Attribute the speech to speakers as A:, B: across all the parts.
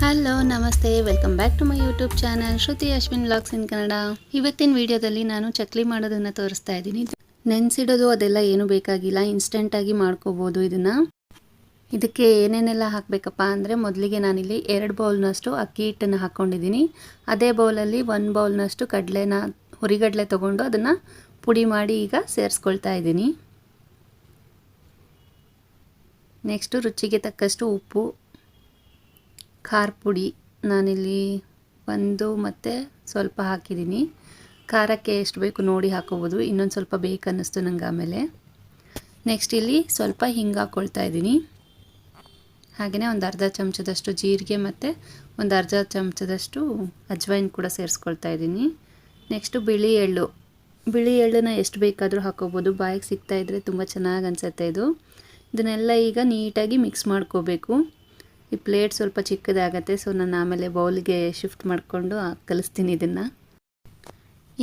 A: Hello ನಮಸ್ತೆ. Welcome back to my YouTube channel Shruti Ashwin blogs in Kannada ಇವತ್ತಿನ ವಿಡಿಯೋದಲ್ಲಿ ನಾನು ಚಕ್ಲಿ ಮಾಡೋದನ್ನು ತೋರಿಸ್ತಾ ಇದ್ದೀನಿ. ನೆನೆಸಿಡೋದು ಅದೆಲ್ಲ ಏನು ಬೇಕಾಗಿಲ್ಲ. ಇನ್ಸ್ಟೆಂಟಾಗಿ ಮಾಡ್ಕೋಬೋದು ಇದನ್ನು. ಇದಕ್ಕೆ ಏನೇನೆಲ್ಲ ಹಾಕಬೇಕಪ್ಪ ಅಂದರೆ, ಮೊದಲಿಗೆ ನಾನಿಲ್ಲಿ ಎರಡು ಬೌಲ್ನಷ್ಟು ಅಕ್ಕಿ ಹಿಟ್ಟನ್ನು ಹಾಕ್ಕೊಂಡಿದ್ದೀನಿ ಅದೇ ಬೌಲಲ್ಲಿ ಒನ್ ಬೌಲ್ನಷ್ಟು ಕಡಲೆನ, ಹುರಿಗಡಲೆ ತಗೊಂಡು ಅದನ್ನು ಪುಡಿ ಮಾಡಿ ಈಗ ಸೇರಿಸ್ಕೊಳ್ತಾ ಇದ್ದೀನಿ. ನೆಕ್ಸ್ಟು ರುಚಿಗೆ ತಕ್ಕಷ್ಟು ಉಪ್ಪು ಖಾರ ಪುಡಿ ನಾನಿಲ್ಲಿ ಒಂದು ಮತ್ತು ಸ್ವಲ್ಪ ಹಾಕಿದ್ದೀನಿ. ಖಾರಕ್ಕೆ ಎಷ್ಟು ಬೇಕು ನೋಡಿ ಹಾಕೋಬೋದು. ಇನ್ನೊಂದು ಸ್ವಲ್ಪ ಬೇಕನ್ನಿಸ್ತು ನಂಗೆ ಆಮೇಲೆ. ನೆಕ್ಸ್ಟ್ ಇಲ್ಲಿ ಸ್ವಲ್ಪ ಹಿಂಗೆ ಹಾಕ್ಕೊಳ್ತಾ ಇದ್ದೀನಿ. ಹಾಗೆಯೇ ಒಂದು ಅರ್ಧ ಚಮಚದಷ್ಟು ಜೀರಿಗೆ ಮತ್ತು ಒಂದು ಅರ್ಧ ಚಮಚದಷ್ಟು ಅಜ್ವೈನ್ ಕೂಡ ಸೇರಿಸ್ಕೊಳ್ತಾ ಇದ್ದೀನಿ. ನೆಕ್ಸ್ಟು ಬಿಳಿ ಎಳ್ಳು. ಬಿಳಿ ಎಳ್ಳನ್ನ ಎಷ್ಟು ಬೇಕಾದರೂ ಹಾಕೋಬೋದು. ಬಾಯಿಗೆ ಸಿಗ್ತಾಯಿದ್ರೆ ತುಂಬ ಚೆನ್ನಾಗಿ ಅನಿಸುತ್ತೆ ಇದು. ಇದನ್ನೆಲ್ಲ ಈಗ ನೀಟಾಗಿ ಮಿಕ್ಸ್ ಮಾಡ್ಕೋಬೇಕು. ಈ ಪ್ಲೇಟ್ ಸ್ವಲ್ಪ ಚಿಕ್ಕದಾಗತ್ತೆ ಸೊ ನಾನು ಆಮೇಲೆ ಬೌಲ್ಗೆ ಶಿಫ್ಟ್ ಮಾಡಿಕೊಂಡು ಕಲಿಸ್ತೀನಿ ಇದನ್ನು.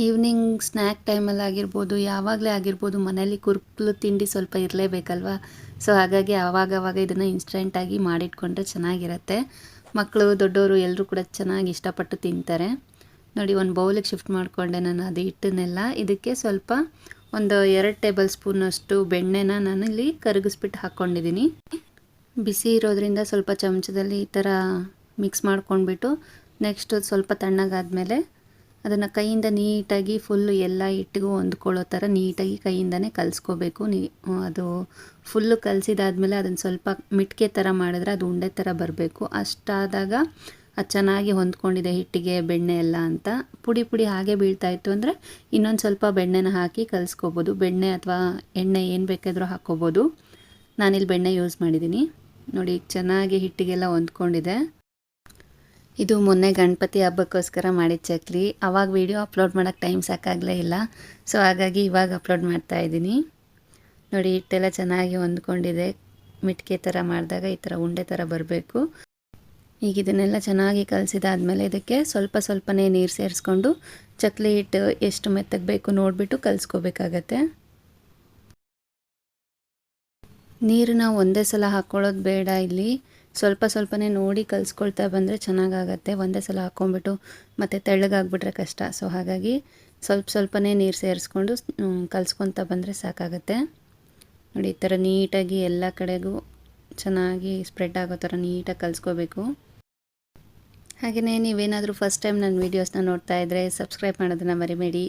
A: ಈವ್ನಿಂಗ್ ಸ್ನ್ಯಾಕ್ ಟೈಮಲ್ಲಿ ಆಗಿರ್ಬೋದು, ಯಾವಾಗಲೇ ಆಗಿರ್ಬೋದು ಮನೇಲಿ ಕುರ್ಕುಲು ತಿಂಡಿ ಸ್ವಲ್ಪ ಇರಲೇಬೇಕಲ್ವಾ? ಸೊ ಹಾಗಾಗಿ ಆವಾಗವಾಗ ಇದನ್ನು ಇನ್ಸ್ಟೆಂಟಾಗಿ ಮಾಡಿಟ್ಕೊಂಡ್ರೆ ಚೆನ್ನಾಗಿರುತ್ತೆ. ಮಕ್ಕಳು ದೊಡ್ಡವರು ಎಲ್ಲರೂ ಕೂಡ ಚೆನ್ನಾಗಿ ಇಷ್ಟಪಟ್ಟು ತಿಂತಾರೆ. ನೋಡಿ, ಒಂದು ಬೌಲಿಗೆ ಶಿಫ್ಟ್ ಮಾಡಿಕೊಂಡೆ ನಾನು ಅದು ಹಿಟ್ಟನ್ನೆಲ್ಲ. ಇದಕ್ಕೆ ಸ್ವಲ್ಪ ಒಂದು ಎರಡು ಟೇಬಲ್ ಸ್ಪೂನಷ್ಟು ಬೆಣ್ಣೆನ ನಾನು ಇಲ್ಲಿ ಕರಗಿಸ್ಬಿಟ್ಟು ಹಾಕ್ಕೊಂಡಿದ್ದೀನಿ ಬಿಸಿ ಇರೋದ್ರಿಂದ ಸ್ವಲ್ಪ ಚಮಚದಲ್ಲಿ ಈ ಥರ ಮಿಕ್ಸ್ ಮಾಡ್ಕೊಂಡ್ಬಿಟ್ಟು ನೆಕ್ಸ್ಟ್ ಸ್ವಲ್ಪ ತಣ್ಣಗಾದಮೇಲೆ ಅದನ್ನು ಕೈಯಿಂದ ನೀಟಾಗಿ ಫುಲ್ಲು ಎಲ್ಲ ಹಿಟ್ಟಿಗೂ ಹೊಂದ್ಕೊಳ್ಳೋ ಥರ ನೀಟಾಗಿ ಕೈಯಿಂದನೇ ಕಲಿಸ್ಕೋಬೇಕು. ನೀ, ಅದು ಫುಲ್ಲು ಕಲಸಿದಾದ್ಮೇಲೆ ಅದನ್ನು ಸ್ವಲ್ಪ ಮಿಟ್ಕೆ ಥರ ಮಾಡಿದ್ರೆ ಅದು ಉಂಡೆ ಥರ ಬರಬೇಕು. ಅಷ್ಟಾದಾಗ ಅದು ಚೆನ್ನಾಗಿ ಹೊಂದ್ಕೊಂಡಿದೆ ಹಿಟ್ಟಿಗೆ, ಬೆಣ್ಣೆ ಎಲ್ಲ ಅಂತ. ಪುಡಿ ಪುಡಿ ಹಾಗೆ ಬೀಳ್ತಾಯಿತ್ತು ಅಂದರೆ ಇನ್ನೊಂದು ಸ್ವಲ್ಪ ಬೆಣ್ಣೆನ ಹಾಕಿ ಕಲಿಸ್ಕೋಬೋದು. ಬೆಣ್ಣೆ ಅಥವಾ ಎಣ್ಣೆ ಏನು ಬೇಕಾದರೂ ಹಾಕ್ಕೋಬೋದು. ನಾನಿಲ್ಲಿ ಬೆಣ್ಣೆ ಯೂಸ್ ಮಾಡಿದ್ದೀನಿ. ನೋಡಿ, ಚೆನ್ನಾಗಿ ಹಿಟ್ಟಿಗೆಲ್ಲ ಹೊಂದ್ಕೊಂಡಿದೆ. ಇದು ಮೊನ್ನೆ ಗಣಪತಿ ಹಬ್ಬಕ್ಕೋಸ್ಕರ ಮಾಡಿದ ಚಕ್ಲಿ. ಅವಾಗ ವಿಡಿಯೋ ಅಪ್ಲೋಡ್ ಮಾಡೋಕ್ಕೆ ಟೈಮ್ ಸಾಕಾಗಲೇ ಇಲ್ಲ. ಸೊ, ಹಾಗಾಗಿ ಇವಾಗ ಅಪ್ಲೋಡ್ ಮಾಡ್ತಾ ಇದ್ದೀನಿ. ನೋಡಿ, ಹಿಟ್ಟೆಲ್ಲ ಚೆನ್ನಾಗಿ ಹೊಂದ್ಕೊಂಡಿದೆ. ಮಿಟ್ಕೆ ಥರ ಮಾಡಿದಾಗ ಈ ಥರ ಉಂಡೆ ಥರ ಬರಬೇಕು. ಈಗ ಇದನ್ನೆಲ್ಲ ಚೆನ್ನಾಗಿ ಕಲಸಿದಾದ್ಮೇಲೆ ಇದಕ್ಕೆ ಸ್ವಲ್ಪ ಸ್ವಲ್ಪನೇ ನೀರು ಸೇರಿಸ್ಕೊಂಡು ಚಕ್ಲಿ ಹಿಟ್ಟು ಎಷ್ಟು ಮೆತ್ತಗಬೇಕು ನೋಡಿಬಿಟ್ಟು ಕಲಿಸ್ಕೋಬೇಕಾಗತ್ತೆ. ನೀರನ್ನ ಒಂದೇ ಸಲ ಹಾಕ್ಕೊಳ್ಳೋದು ಬೇಡ ಇಲ್ಲಿ. ಸ್ವಲ್ಪ ಸ್ವಲ್ಪನೇ ನೋಡಿ ಕಲಿಸ್ಕೊಳ್ತಾ ಬಂದರೆ ಚೆನ್ನಾಗಾಗತ್ತೆ. ಒಂದೇ ಸಲ ಹಾಕ್ಕೊಂಬಿಟ್ಟು ಮತ್ತು ತೆಳ್ಳಗಾಗ್ಬಿಟ್ರೆ ಕಷ್ಟ. ಸೊ ಹಾಗಾಗಿ ಸ್ವಲ್ಪ ಸ್ವಲ್ಪನೇ ನೀರು ಸೇರಿಸ್ಕೊಂಡು ಕಲಿಸ್ಕೊತ ಬಂದರೆ ಸಾಕಾಗತ್ತೆ. ನೋಡಿ, ಈ ಥರ ನೀಟಾಗಿ ಎಲ್ಲ ಕಡೆಗೂ ಚೆನ್ನಾಗಿ ಸ್ಪ್ರೆಡ್ ಆಗೋ ಥರ ನೀಟಾಗಿ ಕಲಿಸ್ಕೋಬೇಕು. ಹಾಗೆಯೇ ನೀವೇನಾದರೂ ಫಸ್ಟ್ ಟೈಮ್ ನನ್ನ ವೀಡಿಯೋಸ್ನ ನೋಡ್ತಾ ಇದ್ದರೆ ಸಬ್ಸ್ಕ್ರೈಬ್ ಮಾಡೋದನ್ನು ಮರಿಬೇಡಿ.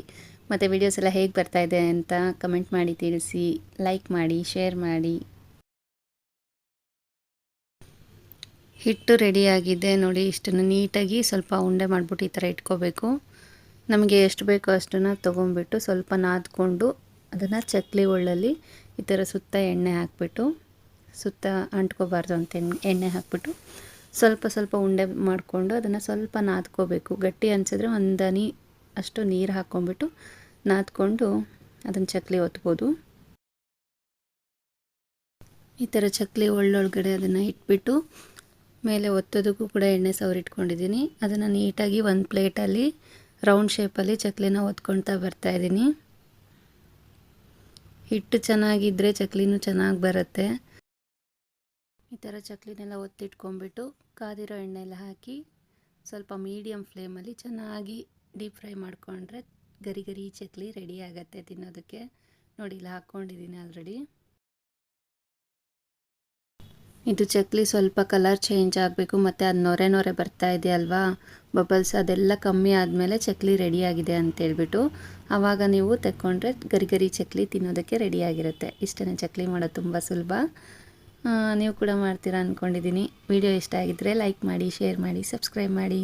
A: ಮತ್ತು ವೀಡಿಯೋಸ್ ಎಲ್ಲ ಹೇಗೆ ಬರ್ತಾಯಿದೆ ಅಂತ ಕಮೆಂಟ್ ಮಾಡಿ ತಿಳಿಸಿ ಲೈಕ್ ಮಾಡಿ ಶೇರ್ ಮಾಡಿ. ಹಿಟ್ಟು ರೆಡಿಯಾಗಿದೆ ನೋಡಿ, ಇಷ್ಟನ್ನು ನೀಟಾಗಿ ಸ್ವಲ್ಪ ಉಂಡೆ ಮಾಡಿಬಿಟ್ಟು ಈ ಥರ ಇಟ್ಕೋಬೇಕು. ನಮಗೆ ಎಷ್ಟು ಬೇಕೋ ಅಷ್ಟನ್ನು ತೊಗೊಂಬಿಟ್ಟು ಸ್ವಲ್ಪ ನಾದ್ಕೊಂಡು ಅದನ್ನು ಚಕ್ಲಿ ಒಳ್ಳಲ್ಲಿ ಈ ಥರ ಸುತ್ತ ಎಣ್ಣೆ ಹಾಕ್ಬಿಟ್ಟು, ಸುತ್ತ ಅಂಟ್ಕೋಬಾರ್ದು ಅಂತ ಎಣ್ಣೆ ಹಾಕ್ಬಿಟ್ಟು ಸ್ವಲ್ಪ ಸ್ವಲ್ಪ ಉಂಡೆ ಮಾಡಿಕೊಂಡು ಅದನ್ನು ಸ್ವಲ್ಪ ನಾದ್ಕೋಬೇಕು. ಗಟ್ಟಿ ಅನಿಸಿದ್ರೆ ಒಂದನಿ ಅಷ್ಟು ನೀರು ಹಾಕ್ಕೊಂಬಿಟ್ಟು ನಾದ್ಕೊಂಡು ಅದನ್ನು ಚಕ್ಲಿ ಒತ್ಬೋದು. ಈ ಥರ ಚಕ್ಲಿ ಒಳ್ಳೊಳಗಡೆ ಅದನ್ನು ಇಟ್ಬಿಟ್ಟು ಮೇಲೆ ಒತ್ತೋದಕ್ಕೂ ಕೂಡ ಎಣ್ಣೆ ಸವರಿಟ್ಕೊಂಡಿದ್ದೀನಿ ಅದನ್ನು ನೀಟಾಗಿ ಒಂದು ಪ್ಲೇಟಲ್ಲಿ ರೌಂಡ್ ಶೇಪಲ್ಲಿ ಚಕ್ಲಿನ ಒತ್ಕೊಳ್ತಾ ಬರ್ತಾಯಿದ್ದೀನಿ ಹಿಟ್ಟು ಚೆನ್ನಾಗಿದ್ದರೆ ಚಕ್ಲಿನೂ ಚೆನ್ನಾಗಿ ಬರುತ್ತೆ. ಈ ಥರ ಚಕ್ಲಿನೆಲ್ಲ ಒತ್ತಿಟ್ಕೊಂಡ್ಬಿಟ್ಟು ಕಾದಿರೋ ಎಣ್ಣೆ ಎಲ್ಲ ಹಾಕಿ ಸ್ವಲ್ಪ ಮೀಡಿಯಮ್ ಫ್ಲೇಮಲ್ಲಿ ಚೆನ್ನಾಗಿ ಡೀಪ್ ಫ್ರೈ ಮಾಡಿಕೊಂಡ್ರೆ ಗರಿ ಗರಿ ಚಕ್ಲಿ ರೆಡಿ ಆಗುತ್ತೆ ತಿನ್ನೋದಕ್ಕೆ. ನೋಡಿ, ಇಲ್ಲಿ ಹಾಕ್ಕೊಂಡಿದ್ದೀನಿ ಆಲ್ರೆಡಿ ಇದು ಚಕ್ಲಿ ಸ್ವಲ್ಪ ಕಲರ್ ಚೇಂಜ್ ಆಗಬೇಕು, ಮತ್ತು ಅದು ನೊರೆ ನೊರೆ ಬರ್ತಾ ಇದೆ ಅಲ್ವಾ? ಬಬಲ್ಸ್ ಅದೆಲ್ಲ ಕಮ್ಮಿ ಆದಮೇಲೆ ಚಕ್ಲಿ ರೆಡಿಯಾಗಿದೆ ಅಂತೇಳ್ಬಿಟ್ಟು ಆವಾಗ ನೀವು ತೆಕ್ಕೊಂಡ್ರೆ ಗರಿ ಗರಿ ಚಕ್ಲಿ ತಿನ್ನೋದಕ್ಕೆ ರೆಡಿಯಾಗಿರುತ್ತೆ ಇಷ್ಟೇ ಚಕ್ಲಿ ಮಾಡೋದು ತುಂಬ ಸುಲಭ. ನೀವು ಕೂಡ ಮಾಡ್ತೀರಾ ಅಂದ್ಕೊಂಡಿದ್ದೀನಿ ವಿಡಿಯೋ ಇಷ್ಟ ಆಗಿದ್ದರೆ ಲೈಕ್ ಮಾಡಿ, ಶೇರ್ ಮಾಡಿ, ಸಬ್ಸ್ಕ್ರೈಬ್ ಮಾಡಿ.